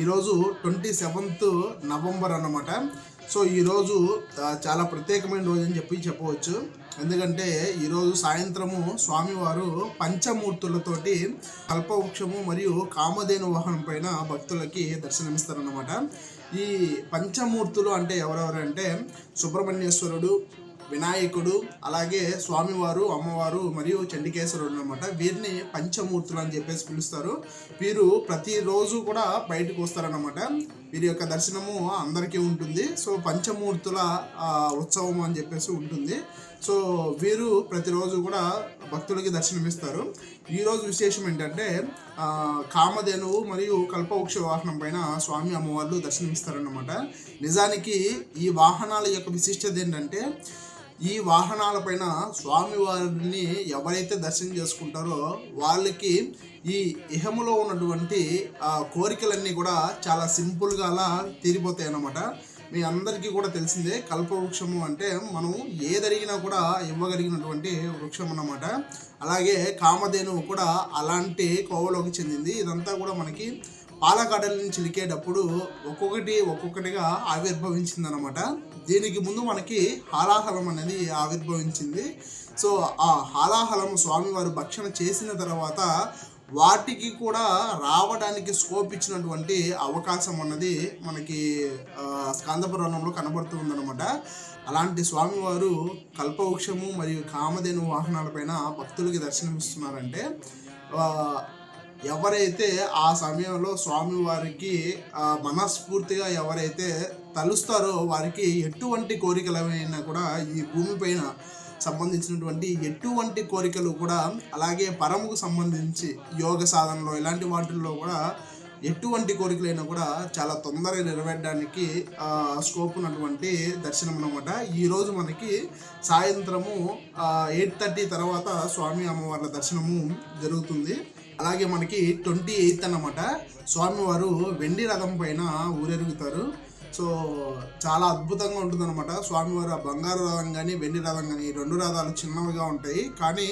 ఈరోజు twenty seventh November అన్నమాట. So ఈరోజు చాలా ప్రత్యేకమైన రోజు అని చెప్పి చెప్పవచ్చు. ఎందుకంటే ఈరోజు సాయంత్రము స్వామివారు పంచమూర్తులతోటి కల్పవృక్షము మరియు కామధేను వాహనం పైన భక్తులకి దర్శనమిస్తారన్నమాట. ఈ పంచమూర్తులు అంటే ఎవరెవరంటే సుబ్రహ్మణ్యేశ్వరుడు వినాయకుడు అలాగే స్వామివారు అమ్మవారు మరియు చండికేశ్వరుడు అనమాట వీరిని పంచమూర్తులు అని చెప్పేసి పిలుస్తారు. వీరు ప్రతిరోజు కూడా బయటకు వస్తారనమాట వీరి యొక్క దర్శనము అందరికీ ఉంటుంది. సో పంచమూర్తుల ఉత్సవం అని చెప్పేసి ఉంటుంది. సో వీరు ప్రతిరోజు కూడా భక్తులకి దర్శనమిస్తారు. ఈరోజు విశేషం ఏంటంటే కామధేనువు మరియు కల్పవృక్ష వాహనం పైన స్వామి అమ్మవార్లు దర్శనమిస్తారన్నమాట. నిజానికి ఈ వాహనాల యొక్క విశిష్టత ఏంటంటే ఈ వాహనాలపైన స్వామివారిని ఎవరైతే దర్శనం చేసుకుంటారో వాళ్ళకి ఈ ఇహములో ఉన్నటువంటి ఆ, కోరికలన్నీ కూడా చాలా సింపుల్గా అలా తీరిపోతాయి అన్నమాట మీ అందరికీ కూడా తెలిసిందే కల్పవృక్షము అంటే మనం ఏదడిగినా కూడా ఇవ్వగలిగినటువంటి వృక్షం అన్నమాట అలాగే కామధేనువు కూడా అలాంటి కోవలోకి చెందింది. ఇదంతా కూడా మనకి పాలకడల నుంచి చిలికేటప్పుడు ఒక్కొక్కటి ఒక్కొక్కటిగా ఆవిర్భవించింది అనమాట దీనికి ముందు మనకి హాలాహలం అనేది ఆవిర్భవించింది. సో ఆ హాలాహలం స్వామివారు భక్షణ చేసిన తర్వాత వాటికి కూడా రావడానికి స్కోప్ ఇచ్చినటువంటి అవకాశం అన్నది మనకి ఆ, స్కంద పురాణంలో కనబడుతూ ఉందన్నమాట. అలాంటి స్వామివారు కల్పవృక్షము మరియు కామధేను వాహనాలపైన భక్తులకి దర్శనమిస్తున్నారంటే ఎవరైతే ఆ సమయంలో స్వామివారికి మనస్ఫూర్తిగా ఎవరైతే తలుస్తారో వారికి ఎటువంటి కోరికలైనా కూడా ఈ భూమిపైన సంబంధించినటువంటి ఎటువంటి కోరికలు కూడా అలాగే పరముకు సంబంధించి యోగ సాధనలో ఇలాంటి వాటిల్లో కూడా ఎటువంటి కోరికలైనా కూడా చాలా తొందరగా నెరవేర్చడానికి స్కోప్ ఉన్నటువంటి దర్శనం అనమాట ఈరోజు మనకి సాయంత్రము ఎయిట్ థర్టీ తర్వాత స్వామి అమ్మవార్ల దర్శనము జరుగుతుంది. అలాగే మనకి ట్వంటీ ఎయిత్ అన్నమాట. స్వామివారు వెండి రథం పైన ఊరెరుగుతారు. సో చాలా అద్భుతంగా ఉంటుందన్నమాట. స్వామివారు ఆ బంగారు రథం కానీ వెండి రథం కానీ ఈ రెండు రథాలు చిన్నవిగా ఉంటాయి. కానీ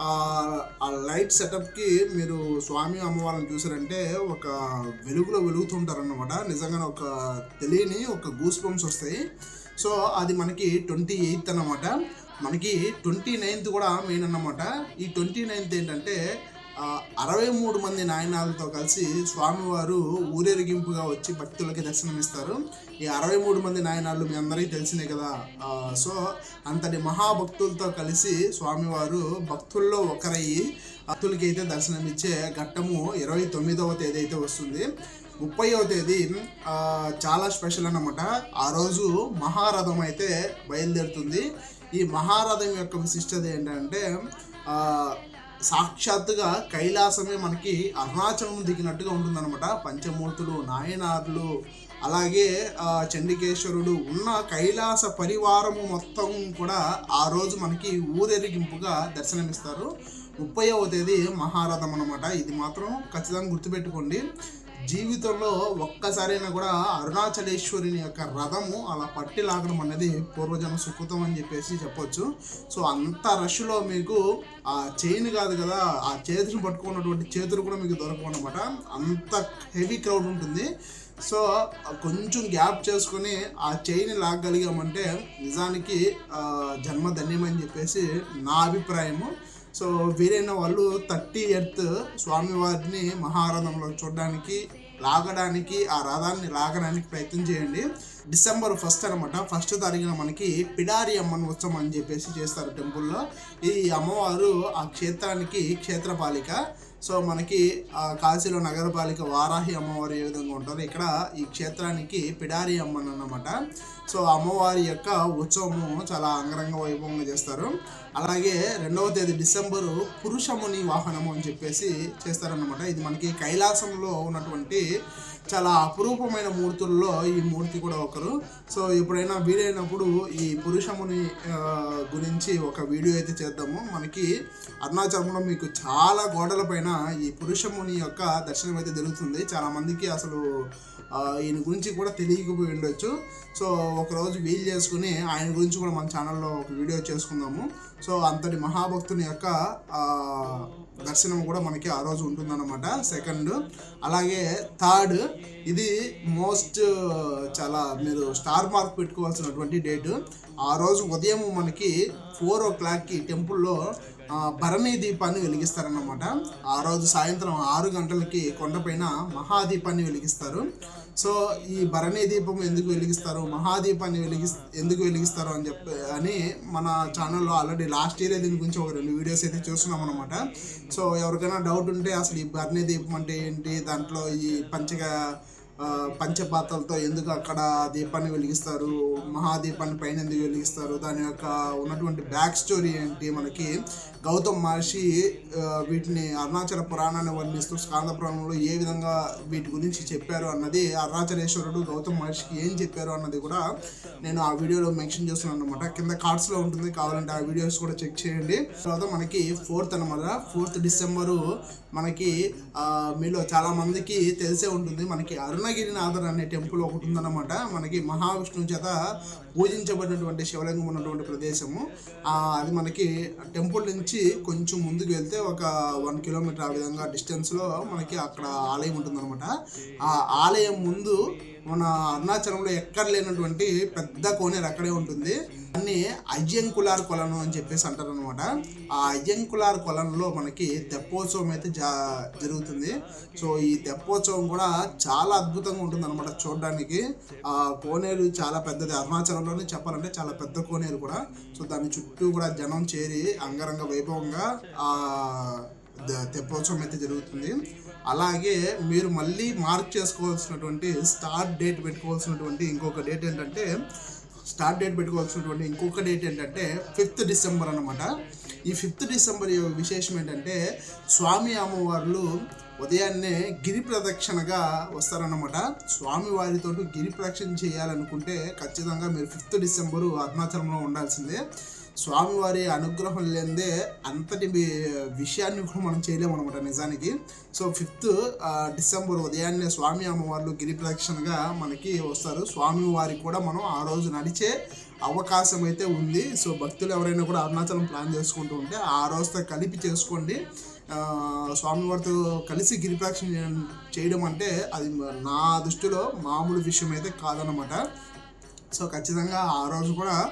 ఆ లైట్ సెటప్కి మీరు స్వామి అమ్మవారిని చూసారంటే ఒక వెలుగులో వెలుగుతుంటారన్నమాట. నిజంగానే ఒక తెలియని ఒక గూస్ బంప్స్ వస్తాయి. సో అది మనకి ట్వంటీ ఎయిత్ అన్నమాట. మనకి ట్వంటీ నైన్త్ కూడా మెయిన్ అన్నమాట. ఈ ట్వంటీ నైన్త్ ఏంటంటే అరవై మూడు మంది నాయనాలతో కలిసి స్వామివారు ఊరేగింపుగా వచ్చి భక్తులకి దర్శనమిస్తారు. ఈ అరవై మూడు మంది నాయనాలు మీ అందరికీ తెలిసినే కదా? సో అంతటి మహాభక్తులతో కలిసి స్వామివారు భక్తుల్లో ఒకరయ్యి భక్తులకి అయితే దర్శనమిచ్చే ఘట్టము ఇరవై తొమ్మిదవ తేదీ అయితే వస్తుంది. ముప్పైవ తేదీ చాలా స్పెషల్ అన్నమాట. ఆ రోజు మహారథం అయితే బయలుదేరుతుంది. ఈ మహారథం యొక్క విశిష్టత ఏంటంటే సాక్షాత్తుగా కైలాసమే మనకి అరుణాచలం దిగినట్టుగా ఉంటుందన్నమాట. పంచమూర్తులు నాయనార్లు అలాగే చండికేశ్వరుడు ఉన్న కైలాస పరివారము మొత్తం కూడా ఆ రోజు మనకి ఊరేగింపుగా దర్శనమిస్తారు. ముప్పైవ తేదీ మహారథం అనమాట ఇది మాత్రం ఖచ్చితంగా గుర్తుపెట్టుకోండి. జీవితంలో ఒక్కసారైనా కూడా అరుణాచలేశ్వరుని యొక్క రథము అలా పట్టి లాగడం అనేది పూర్వజన్మ సుకృతం అని చెప్పేసి చెప్పొచ్చు. సో అంత రష్లో మీకు ఆ చైన్ కాదు కదా ఆ చేతిని పట్టుకున్నటువంటి చేతులు కూడా మీకు దొరకవు అనమాట అంత హెవీ క్రౌడ్ ఉంటుంది. సో కొంచెం గ్యాప్ చేసుకొని ఆ చైన్ లాగగలిగామంటే నిజానికి జన్మ ధన్యమని చెప్పేసి నా అభిప్రాయము. సో వీరైన వాళ్ళు థర్టీ ఎయిత్ స్వామివారిని మహారథంలో చూడడానికి లాగడానికి ఆ రథాన్ని లాగడానికి ప్రయత్నం చేయండి. డిసెంబర్ ఫస్ట్ అనమాట ఫస్ట్ తారీఖున మనకి పిడారి అమ్మన్ ఉత్సవం అని చెప్పేసి చేస్తారు టెంపుల్లో. ఈ అమ్మవారు ఆ క్షేత్రానికి క్షేత్రపాలిక. సో మనకి కాశీలో నగరపాలిక వారాహి అమ్మవారు ఏ విధంగా ఉంటారు ఇక్కడ ఈ క్షేత్రానికి పిడారి అమ్మన్ అన్నమాట. సో అమ్మవారి యొక్క ఉత్సవము చాలా అంగరంగ వైభవంగా చేస్తారు. అలాగే రెండవ తేదీ డిసెంబరు పురుషముని వాహనము అని చెప్పేసి చేస్తారన్నమాట. ఇది మనకి కైలాసంలో ఉన్నటువంటి చాలా అపురూపమైన మూర్తుల్లో ఈ మూర్తి కూడా ఒకరు. సో ఎప్పుడైనా వీలైనప్పుడు ఈ పురుషముని గురించి ఒక వీడియో అయితే చేద్దాము. మనకి అరుణాచలంలో మీకు చాలా గోడల పైన ఈ పురుషముని యొక్క దర్శనం అయితే జరుగుతుంది. చాలామందికి అసలు ఈయన గురించి కూడా తెలియకపోయి ఉండొచ్చు. సో ఒకరోజు వీలు చేసుకుని ఆయన గురించి కూడా మన ఛానల్లో ఒక వీడియో చేసుకుందాము. సో అంతటి మహాభక్తుని యొక్క దర్శనం కూడా మనకి ఆ రోజు ఉంటుందన్నమాట. సెకండ్. అలాగే థర్డ్. ఇది మోస్ట్ చాలా మీరు స్టార్ మార్క్ పెట్టుకోవాల్సినటువంటి డేట్. ఆ రోజు ఉదయం మనకి ఫోర్ ఓ క్లాక్కి టెంపుల్లో భరణి దీపాన్ని వెలిగిస్తారన్నమాట. ఆ రోజు సాయంత్రం ఆరు గంటలకి కొండపైన మహాదీపాన్ని వెలిగిస్తారు. సో ఈ భరణి దీపం ఎందుకు వెలిగిస్తారు? మహాదీపాన్ని వెలిగి ఎందుకు వెలిగిస్తారు అని చెప్పి అని మన ఛానల్లో ఆల్రెడీ లాస్ట్ ఇయర్ దీని గురించి ఒక రెండు వీడియోస్ అయితే చూస్తున్నాం అనమాట సో ఎవరికైనా డౌట్ ఉంటే అసలు ఈ భరణి దీపం అంటే ఏంటి? దాంట్లో ఈ పంచగా పంచపాత్రలతో ఎందుకు అక్కడ దీపాన్ని వెలిగిస్తారు? మహాదీపాన్ని పైన ఎందుకు వెలిగిస్తారు? దాని యొక్క ఉన్నటువంటి బ్యాక్ స్టోరీ ఏంటి? మనకి గౌతమ్ మహర్షి వీటిని అరుణాచల పురాణాన్ని వర్ణిస్తూ స్కాంద పురాణంలో ఏ విధంగా వీటి గురించి చెప్పారు అన్నది అరుణాచలేశ్వరుడు గౌతమ్ మహర్షికి ఏం చెప్పారు అన్నది కూడా నేను ఆ వీడియోలో మెన్షన్ చేస్తున్నాను అనమాట కింద కార్డ్స్లో ఉంటుంది. కావాలంటే ఆ వీడియోస్ కూడా చెక్ చేయండి. తర్వాత మనకి ఫోర్త్ అనమాట ఫోర్త్ డిసెంబరు మనకి మీలో చాలామందికి తెలిసే ఉంటుంది. మనకి అరుణగిరినాథర్ అనే టెంపుల్ ఒకటి ఉందన్నమాట. మనకి మహావిష్ణువు చేత పూజించబడినటువంటి శివలింగం ఉన్నటువంటి ప్రదేశము. అది మనకి టెంపుల్ నుంచి కొంచెం ముందుకు వెళ్తే ఒక వన్ కిలోమీటర్ ఆ విధంగా డిస్టెన్స్లో మనకి అక్కడ ఆలయం ఉంటుందన్నమాట. ఆ ఆలయం ముందు మన అరుణాచలంలో ఎక్కడ లేనటువంటి పెద్ద కోనేరు అక్కడే ఉంటుంది. అన్ని అయ్యంకులార్ కొలను అని చెప్పేసి అంటారు అనమాట ఆ అయ్యంకులార్ కొలంలో మనకి తెప్పోత్సవం అయితే జా జరుగుతుంది. సో ఈ తెప్పోత్సవం కూడా చాలా అద్భుతంగా ఉంటుంది అనమాట చూడడానికి. ఆ కోనేరు చాలా పెద్దది. అరుణాచలంలోనే చెప్పాలంటే చాలా పెద్ద కోనేరు కూడా. సో దాని చుట్టూ కూడా జనం చేరి అంగరంగ వైభవంగా ఆ తెప్పోత్సవం అయితే జరుగుతుంది. అలాగే మీరు మళ్ళీ మార్క్ చేసుకోవాల్సినటువంటి స్టార్ట్ డేట్ పెట్టుకోవాల్సినటువంటి ఇంకొక డేట్ ఏంటంటే స్టార్ట్ డేట్ పెట్టుకోవాల్సినటువంటి ఇంకొక డేట్ ఏంటంటే ఫిఫ్త్ డిసెంబర్ అనమాట ఈ ఫిఫ్త్ డిసెంబర్ యొక్క విశేషం ఏంటంటే స్వామి అమ్మవార్లు ఉదయాన్నే గిరి ప్రదక్షిణగా వస్తారన్నమాట. స్వామి వారితో గిరి ప్రదక్షిణ చేయాలనుకుంటే ఖచ్చితంగా మీరు ఫిఫ్త్ డిసెంబరు అరుణాచలంలో ఉండాల్సిందే. స్వామివారి అనుగ్రహం లేనిదే అంతటి విషయాన్ని కూడా మనం చేయలేము అనమాట నిజానికి. సో ఫిఫ్త్ డిసెంబర్ ఉదయాన్నే స్వామి అమ్మవార్లు గిరి ప్రదక్షిణగా మనకి వస్తారు. స్వామి వారికి కూడా మనం ఆ రోజు నడిచే అవకాశం అయితే ఉంది. సో భక్తులు ఎవరైనా కూడా అరుణాచలం ప్లాన్ చేసుకుంటూ ఉంటే ఆ రోజుతో కలిపి చేసుకోండి. స్వామివారితో కలిసి గిరిప్రదక్షిణ చేయడం- చేయడం అంటే అది నా దృష్టిలో మామూలు విషయం అయితే కాదనమాట సో ఖచ్చితంగా ఆ రోజు కూడా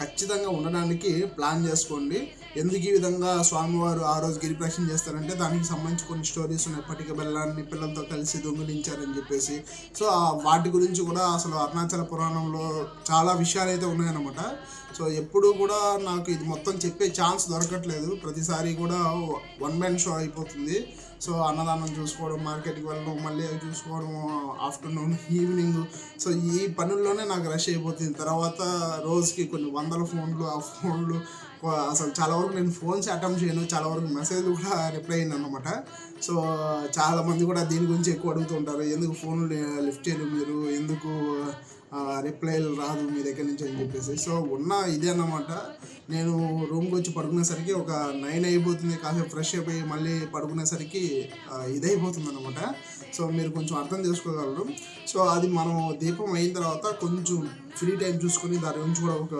ఖచ్చితంగా ఉండడానికి ప్లాన్ చేసుకోండి. ఎందుకు ఈ విధంగా స్వామివారు ఆ రోజు గిరి చేస్తారంటే దానికి సంబంధించి కొన్ని స్టోరీస్ ఉన్నాయి. పటిక బెల్లాన్ని పిల్లలతో కలిసి దొంగిలించారని చెప్పేసి. సో వాటి గురించి కూడా అసలు అరుణాచల పురాణంలో చాలా విషయాలు అయితే ఉన్నాయన్నమాట. సో ఎప్పుడు కూడా నాకు ఇది మొత్తం చెప్పే ఛాన్స్ దొరకట్లేదు. ప్రతిసారి కూడా వన్ మ్యాన్ షో అయిపోతుంది. సో అన్నదానం చూసుకోవడం మార్కెట్కి వెళ్ళడం మళ్ళీ అవి చూసుకోవడం ఆఫ్టర్నూన్ ఈవినింగ్. సో ఈ పనుల్లోనే నాకు రష్ అయిపోతుంది. తర్వాత రోజుకి కొన్ని వందల ఫోన్లు ఆ ఫోన్లు అసలు చాలా వరకు నేను ఫోన్స్ అటెంప్ట్ చేయను. చాలా వరకు మెసేజ్ కూడా రిప్లై అయింది అనమాట సో చాలా మంది కూడా దీని గురించి ఎక్కువ అడుగుతుంటారు. ఎందుకు ఫోన్ లిఫ్ట్ చేయరు మీరు? ఎందుకు రిప్లైలు రాదు మీ దగ్గర నుంచి అని చెప్పేసి. సో ఉన్న ఇదే అన్నమాట. నేను రూమ్కి వచ్చి పడుకునేసరికి ఒక నైన్ అయిపోతుంది. కాసేపు ఫ్రెష్ అయిపోయి మళ్ళీ పడుకునేసరికి ఇదైపోతుంది అనమాట సో మీరు కొంచెం అర్థం చేసుకోగలరు. సో అది మనం దీపం అయిన తర్వాత కొంచెం ఫ్రీ టైం చూసుకొని దాని గురించి కూడా ఒక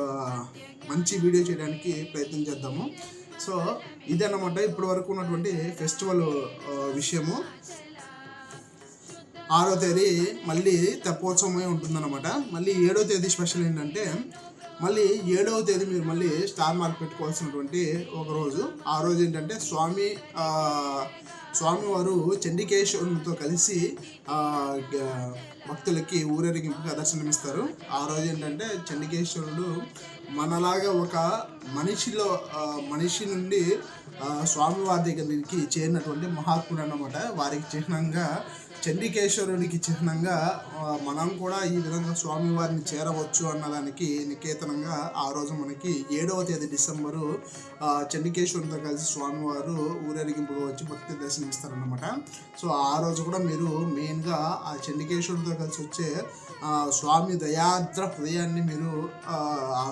మంచి వీడియో చేయడానికి ప్రయత్నం చేద్దాము. సో ఇదన్నమాట ఇప్పటి వరకు ఉన్నటువంటి ఫెస్టివల్ విషయము. ఆరో తేదీ మళ్ళీ తెప్పోత్సవమై ఉంటుందన్నమాట. మళ్ళీ ఏడో తేదీ స్పెషల్ ఏంటంటే మళ్ళీ ఏడవ తేదీ మీరు మళ్ళీ స్టార్ మార్క్ పెట్టుకోవాల్సినటువంటి ఒక రోజు. ఆ రోజు ఏంటంటే స్వామి స్వామివారు చండికేశ్వరునితో కలిసి భక్తులకి ఊరేగింపుగా దర్శనమిస్తారు. ఆ రోజు ఏంటంటే చండికేశ్వరుడు మనలాగా ఒక మనిషిలో మనిషి నుండి స్వామివారి దగ్గరికి చేరినటువంటి మహాత్ముడు అన్నమాట. వారికి చిహ్నంగా చండికేశ్వరుడికి చిహ్నంగా మనం కూడా ఈ విధంగా స్వామివారిని చేరవచ్చు అన్నదానికి నికేతనంగా ఆ రోజు మనకి ఏడవ తేదీ డిసెంబరు ఆ, చండికేశ్వరునితో కలిసి స్వామివారు ఊరేగింపుగా వచ్చి భక్తి దర్శనమిస్తారన్నమాట. సో ఆ రోజు కూడా మీరు మెయిన్గా ఆ చండికేశ్వరుడితో కలిసి వచ్చే స్వామి దయాద్ర హృదయాన్ని మీరు ఆ,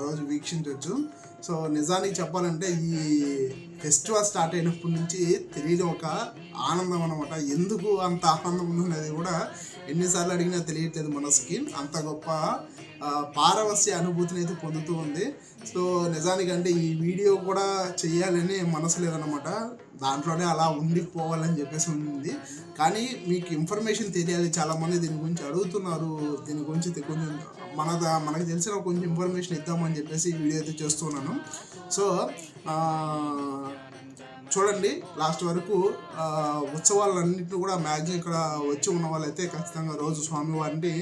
రోజు వీక్షించవచ్చు సో నిజానికి చెప్పాలంటే ఈ ఫెస్టివల్ స్టార్ట్ అయినప్పటి నుంచి తెలియని ఒక ఆనందం అనమాట ఎందుకు అంత ఆనందం ఉందనేది కూడా ఎన్నిసార్లు అడిగినా తెలియట్లేదు మనసుకి. అంత గొప్ప పారవస్య అనుభూతిని అయితే పొందుతూ ఉంది. సో నిజానికంటే ఈ వీడియో కూడా చేయాలని మనసు లేదనమాట దాంట్లోనే అలా ఉండిపోవాలని చెప్పేసి ఉంది. కానీ మీకు ఇన్ఫర్మేషన్ తెలియాలి. చాలామంది దీని గురించి అడుగుతున్నారు. దీని గురించి కొంచెం మన మనకు తెలిసిన కొంచెం ఇన్ఫర్మేషన్ ఇద్దామని చెప్పేసి ఈ వీడియో అయితే చేస్తున్నాను. సో చూడండి లాస్ట్ వరకు ఉత్సవాలన్నింటినీ కూడా మ్యాక్సిమం ఇక్కడ వచ్చి ఉన్న వాళ్ళైతే ఖచ్చితంగా రోజు స్వామివారిని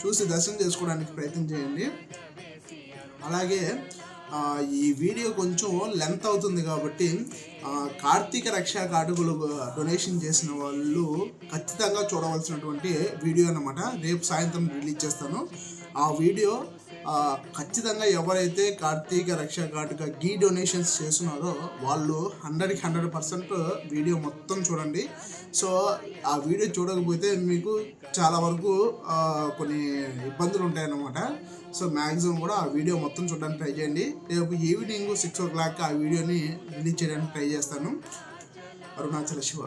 చూసి దర్శనం చేసుకోవడానికి ప్రయత్నం చేయండి. అలాగే ఈ వీడియో కొంచెం లెంత్ అవుతుంది కాబట్టి కార్తీక రక్షా కాటుకులు డొనేషన్ చేసిన వాళ్ళు ఖచ్చితంగా చూడవలసినటువంటి వీడియో అనమాట రేపు సాయంత్రం రిలీజ్ చేస్తాను. ఆ వీడియో ఖచ్చితంగా ఎవరైతే కార్తీక రక్షా కాటుక గీ డొనేషన్స్ చేస్తున్నారో వాళ్ళు హండ్రెడ్కి హండ్రెడ్ పర్సెంట్ వీడియో మొత్తం చూడండి. సో ఆ వీడియో చూడకపోతే మీకు చాలా వరకు కొన్ని ఇబ్బందులు ఉంటాయన్నమాట. సో మ్యాక్సిమం కూడా ఆ వీడియో మొత్తం చూడడానికి ట్రై చేయండి. రేపు ఈవినింగ్ సిక్స్ ఓ క్లాక్ ఆ వీడియోని రిలీజ్ చేయడానికి ట్రై చేస్తాను. అరుణాచల శివ.